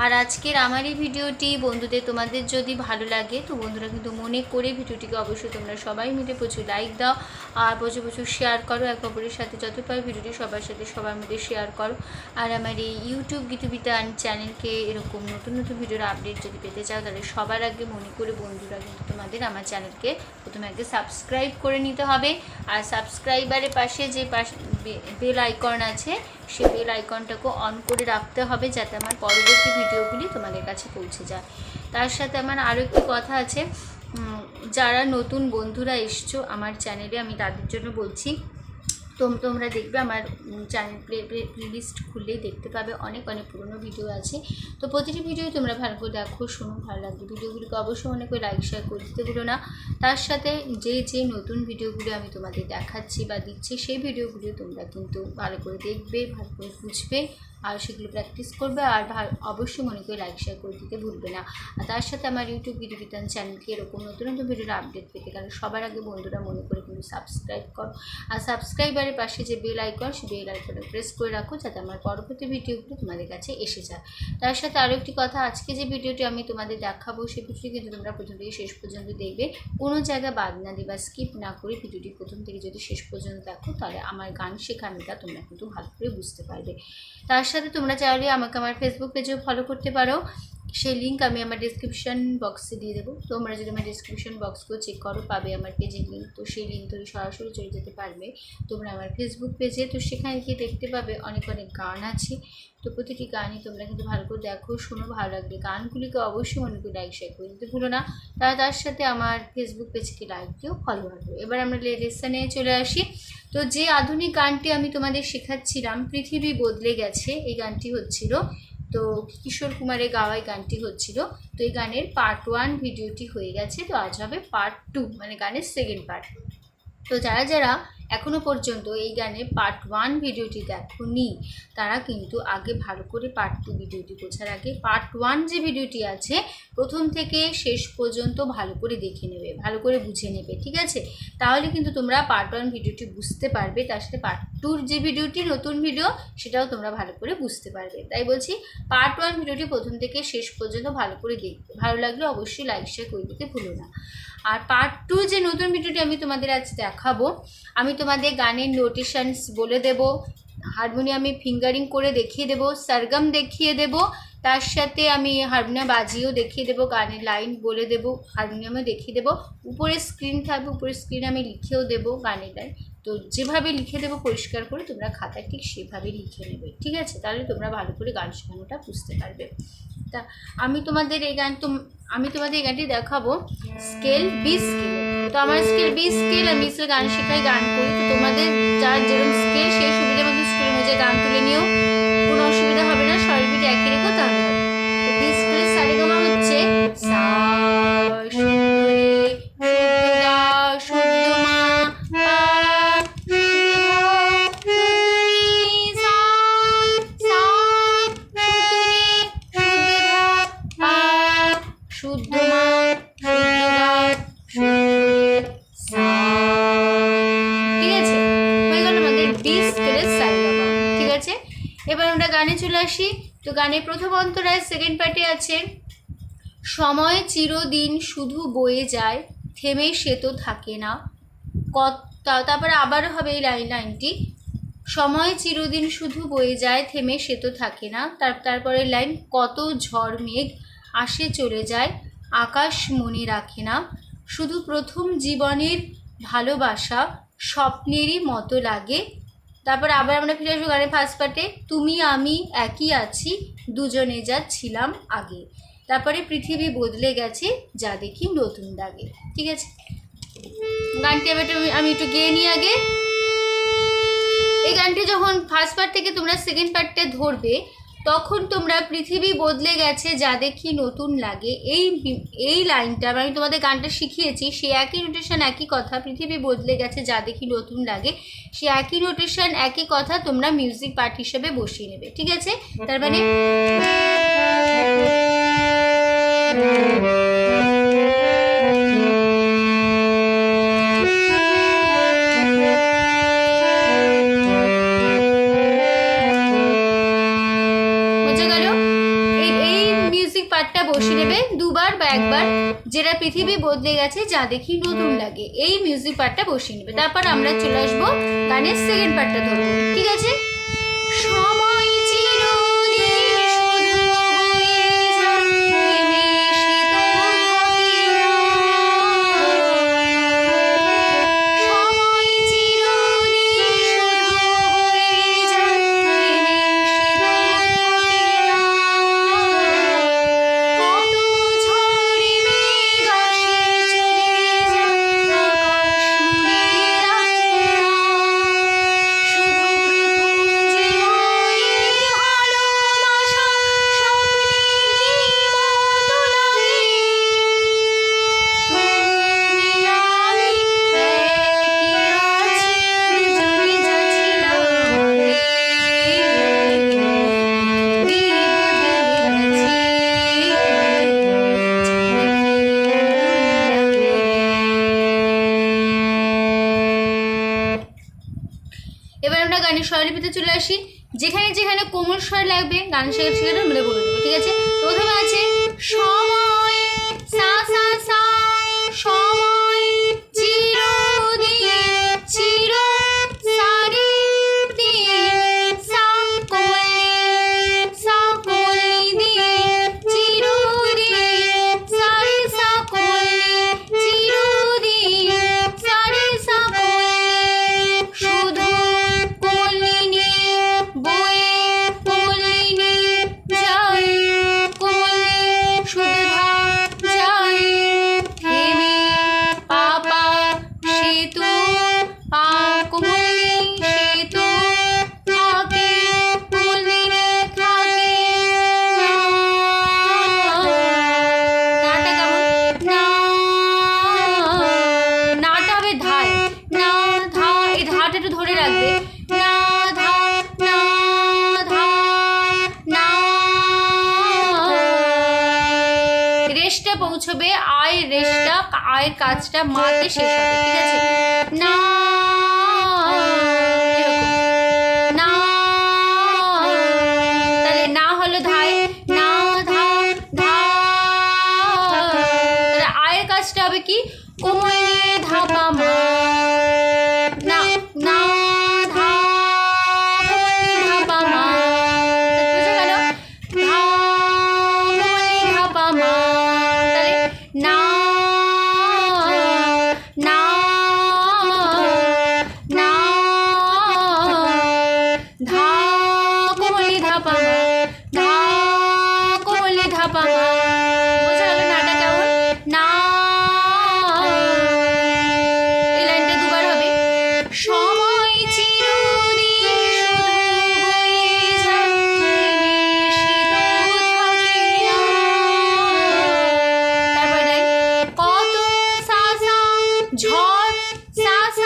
আর আজকের আমার এই ভিডিওটি, বন্ধুদের তোমাদের যদি ভালো লাগে, তো বন্ধুরা কিন্তু মনে করে ভিডিওটিকে অবশ্যই তোমরা সবাই মিলে প্রচুর লাইক দাও আর প্রচুর প্রচুর শেয়ার করো। এক অপরের সাথে যত পারো ভিডিওটি সবার সাথে সবার মধ্যে শেয়ার করো। আর আমার এই ইউটিউব গীতবিতান চ্যানেলকে এরকম নতুন নতুন ভিডিওর আপডেট যদি পেতে চাও, তাহলে সবার আগে মনে করে বন্ধুরা কিন্তু তোমাদের আমার চ্যানেলকে প্রথমে আগে সাবস্ক্রাইব করে নিতে হবে। আর সাবস্ক্রাইবারের পাশে যে পাশ বেল আইকন আছে সেই বেল আইকনটাকে অন করে রাখতে হবে যাতে আমার পরবর্তী ভিডিওগুলি তোমাদের কাছে পৌঁছে যায়। তার সাথে আমার আরও একটি কথা আছে যারা নতুন বন্ধুরা এসছো আমার চ্যানেলে আমি তাদের জন্য বলছি তোমরা দেখবে আমার চ্যানেল প্লে প্লেলিস্ট খুললেই দেখতে পাবে। অনেক অনেক পুরনো ভিডিও আছে। তো প্রতিটি ভিডিও তোমরা ভালো করে দেখো, শোনো, ভালো লাগবে। ভিডিওগুলিকে অবশ্যই মনে করে লাইক শেয়ার করে দিতে ভুলো না। তার সাথে যে যে নতুন ভিডিওগুলো আমি তোমাদের দেখাচ্ছি বা দিচ্ছি, সেই ভিডিওগুলো তোমরা কিন্তু ভালো করে দেখবে, ভালো করে বুঝবে। আর সেগুলো প্র্যাকটিস করবে আর অবশ্যই মনে করে লাইক শেয়ার করে দিতে ভুলবে না। আর তার সাথে আমার ইউটিউব ভিডিও বিতান চ্যানেলকে এরকম নতুন নতুন ভিডিওর আপডেট পেতে গেলে সবার আগে বন্ধুরা মনে করে কিন্তু সাবস্ক্রাইব করো। আর সাবস্ক্রাইবারের পাশে যে বেল আইকন সেই বেল আইকনটা প্রেস করে রাখো যাতে আমার পরবর্তী ভিডিওগুলো তোমাদের কাছে এসে যায়। তার সাথে আরও একটি কথা, আজকে যে ভিডিওটি আমি তোমাদের দেখাবো সেই ভিডিওটি কিন্তু তোমরা প্রথম থেকে শেষ পর্যন্ত দেখবে। কোনো জায়গা বাদ না দিবা স্কিপ না করে ভিডিওটি প্রথম থেকে যদি শেষ পর্যন্ত দেখো, তাহলে আমার গান শেখানোটা তোমরা কিন্তু ভালো করে বুঝতে পারবে। তার সাথে তোমরা চাইলে আমাকে আমার ফেসবুক পেজেও ফলো করতে পারো। সেই লিঙ্ক আমি আমার ডিসক্রিপশন বক্সে দিয়ে দেবো। তোমরা যদি আমার ডিসক্রিপশন বক্সকেও চেক করো, পাবে আমার পেজের লিঙ্ক তো সেই লিঙ্ক ধরে সরাসরি চলে যেতে পারবে। তোমরা আমার ফেসবুক পেজে তো সেখানে গিয়ে দেখতে পাবে অনেক অনেক গান আছে। তো প্রতিটি গানই তোমরা কিন্তু ভালো করে দেখো, শোনো, ভালো লাগবে গানগুলিকে অবশ্যই মনে করে লাইক শেয়ার করে দিতে ভুলো না। তারা তার সাথে আমার ফেসবুক পেজকে লাইক দিও ফলো রাখবে এবার আমরা লেসনে চলে আসি। তো যে আধুনিক গানটি আমি তোমাদের শেখাচ্ছিলাম, পৃথিবী বদলে গেছে, এই গানটি হচ্ছিল, তো কিশোর কুমারের গাওয়া এই গানটি হচ্ছিল, তো এই গানের পার্ট ওয়ান ভিডিওটি হয়ে গেছে, তো আজ হবে পার্ট টু মানে গানের সেকেন্ড পার্ট তো যারা যারা এখনও পর্যন্ত এই গানের পার্ট ওয়ান ভিডিওটি দেখোনি, তারা কিন্তু আগে ভালো করে পার্ট টু ভিডিওটি বোঝার আগে পার্ট ওয়ান যে ভিডিওটি আছে, প্রথম থেকে শেষ পর্যন্ত ভালো করে দেখে নেবে, ভালো করে বুঝে নেবে, ঠিক আছে? তাহলে কিন্তু তোমরা পার্ট ওয়ান ভিডিওটি বুঝতে পারবে, তার সাথে পার্ট টুর যে ভিডিওটি নতুন ভিডিও সেটাও তোমরা ভালো করে বুঝতে পারবে। তাই বলছি পার্ট ওয়ান ভিডিওটি প্রথম থেকে শেষ পর্যন্ত ভালো করে দেখবে, ভালো লাগলে অবশ্যই লাইক শেয়ার করে দিতে ভুলো না। আর পার্ট টু যে নতুন ভিডিওটি আমি তোমাদের আজ দেখাবো, আমি তোমাদের গানের নোটেশনস বলে দেব হারমোনিয়ামে ফিঙ্গারিং করে দেখিয়ে দেব সরগম দেখিয়ে দেব, তার সাথে আমি হারমোনিয়াম বাজিয়েও দেখিয়ে দেবো, গানের লাইন বলে দেব হারমোনিয়ামে দেখিয়ে দেব, উপরে স্ক্রিন থাকবে, উপরে স্ক্রিনে আমি লিখেও দেব গানের লাইন তো যেভাবে লিখে দেবো পরিষ্কার করে তোমরা খাতায় ঠিক সেভাবে লিখে নেবে, ঠিক আছে? তাহলে তোমরা ভালো করে গান শেখানোটা বুঝতে পারবে। তা আমি তোমাদের এই গান তো আমি তোমাদের এই গানটি দেখাবো। Scale B scale. তো আমার স্কেল বি স্কেল, আমি স্কেল গান শেখাই গান করি। তো তোমাদের যার যেরকম স্কেল, সেই সুবিধা মতো স্কেলের ঠিক আছে? এবার আমরা গানে চলে আসি। তো গানের প্রথম অন্তরায় সেকেন্ড পার্টে আছে, সময় চিরদিন শুধু বয়ে যায়, থেমে সে তো থাকে না। কত তারপরে আবারও হবে এই লাইন লাইনটি সময় চিরদিন শুধু বয়ে যায়, থেমে সে তো থাকে না। তার, তারপরে লাইন কত ঝড় মেঘ আসে চলে যায়, আকাশ মনে রাখে না। শুধু প্রথম জীবনের ভালোবাসা, স্বপ্নেরই মতো লাগে তারপর আবার আমরা ফিরে আসব গানের ফার্স্ট পার্টে তুমি, আমি একই আছি, দুজনে যা ছিলাম আগে। তারপরে পৃথিবী বদলে গেছে, যা দেখি নতুন দাগে। ঠিক আছে? গানটি আমি একটু আমি একটু গেয়ে নিই আগে। এই গানটি যখন ফার্স্ট পার্ট থেকে তোমরা সেকেন্ড পার্টটা ধরবে তখন তোমরা পৃথিবী বদলে গেছে যা দেখি নতুন লাগে। এই এই লাইনটা, আমি তোমাদের গানটা শিখিয়েছি, সে একই নোটেশন একই কথা, পৃথিবী বদলে গেছে যা দেখি নতুন লাগে, সে একই নোটেশন একই কথা তোমরা মিউজিক পার্ট হিসেবে বসিয়ে নেবে, ঠিক আছে? তার মানে যেটা পৃথিবী বদলে গেছে যা দেখি নতুন লাগে। এই মিউজিক পার্টটা বসিয়ে নেবে। তারপর আমরা চলে আসব গানের সেকেন্ড পার্টটা ধরবো। ঠিক আছে? যেখানে যেখানে কোমল স্বর লাগবে, গান শেখার সেখানে মিলে বলে দেবো, ঠিক আছে? প্রথমে আছে, সময়, সা সা সা, সময়। রাখবে না না ধা না পৌঁছবে, আয় রেসটা আয়ের কাজটা মাতে শেষ হবে, ঠিক আছে? না হবে কি? কোমরে ধাপা মা hot sauce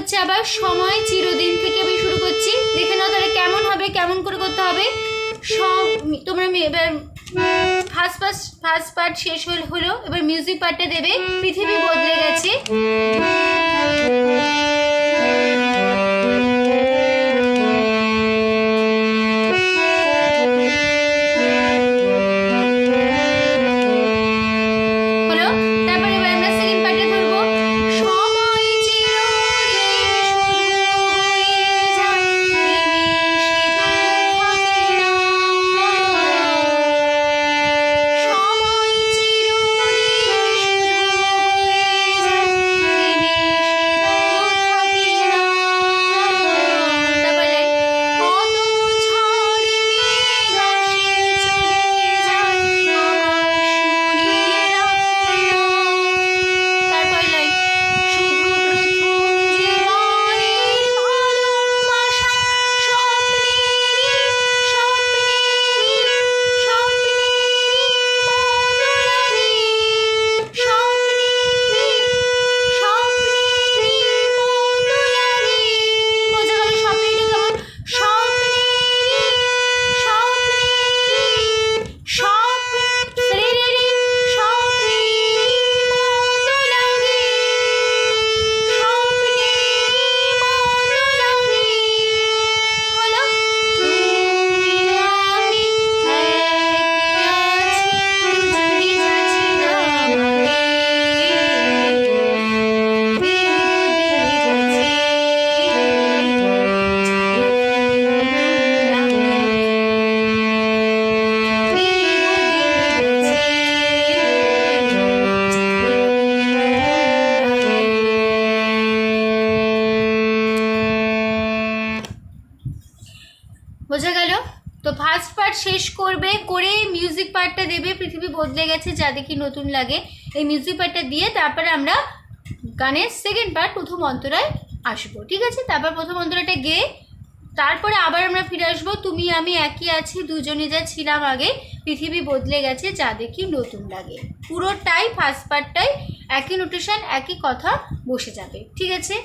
হচ্ছে আবার সময় চিরদিন থেকে আমি শুরু করছি। দেখে নাও তাহলে কেমন হবে, কেমন করে করতে হবে। তোমরা এবার ফার্স্ট ফার্স্ট ফার্স্ট পার্ট শেষ হলো এবার মিউজিক পার্টটা দেবে, পৃথিবী বদলে গেছে। বদলে গেছে যা দেখি নতুন লাগে। এই মিউজিক পার্টটা দিয়ে তারপরে আমরা গানের সেকেন্ড পার্ট প্রথম অন্তরায় আসব, ঠিক আছে? তারপর প্রথম অন্তরাটা গেয়ে তারপরে আবার আমরা ফিরে আসব। তুমি, আমি একই আছি, দুজনে যা ছিলাম আগে, পৃথিবী বদলে গেছে যা দেখি নতুন লাগে। পুরোটাই ফার্স্ট পার্টটাই একই নোটেশন একই কথা বসে যাবে, ঠিক আছে?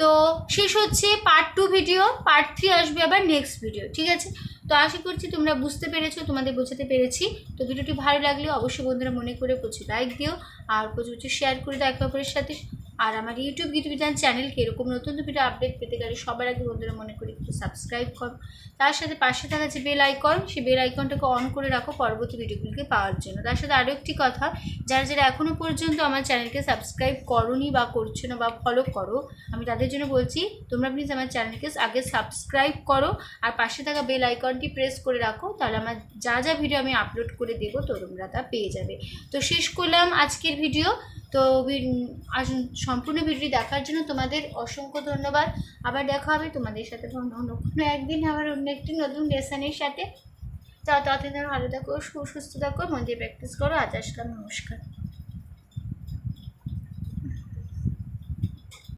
তো শেষ হচ্ছে part two video part three আসবে আবার নেক্সট ভিডিও ঠিক আছে? তো আশা করছি তোমরা বুঝতে পেরেছ, তোমাদের বোঝাতে পেরেছি। তো ভিডিওটি ভালো লাগলে অবশ্যই বন্ধুরা মনে করে প্রচুর লাইক দিও, আর প্রচুর প্রচুর শেয়ার করে দাও একে অপরের সাথে। আর আমার ইউটিউব গীতবিধান চ্যানেলকে এরকম নতুন ভিডিও আপডেট পেতে গেলে সবার আগে বন্ধুরা মনে করি একটু সাবস্ক্রাইব করো। তার সাথে পাশে থাকা যে বেল আইকন সেই বেল আইকনটাকে অন করে রাখো পরবর্তী ভিডিওগুলোকে পাওয়ার জন্য। তার সাথে আরও একটি কথা, যারা যারা এখনও পর্যন্ত আমার চ্যানেলকে সাবস্ক্রাইব করনি বা করছ না বা ফলো করো, আমি তাদের জন্য বলছি, তোমরা প্লিজ আমার চ্যানেলকে আগে সাবস্ক্রাইব করো আর পাশে থাকা বেল আইকনটি প্রেস করে রাখো, তাহলে আমার যা যা ভিডিও আমি আপলোড করে দেবো তোমরা তা পেয়ে যাবে। তো শেষ করলাম আজকের ভিডিও তো আস- সম্পূর্ণ ভিডিওটি দেখার জন্য তোমাদের অসংখ্য ধন্যবাদ। আবার দেখা হবে তোমাদের সাথে অন্য কোনো একদিন, আবার অন্য একটি নতুন লেসানের সাথে। তা ততদিন ভালো থাকো সুস্থ থাকো, মন দিয়ে প্র্যাকটিস করো। আজ আসলাম, নমস্কার।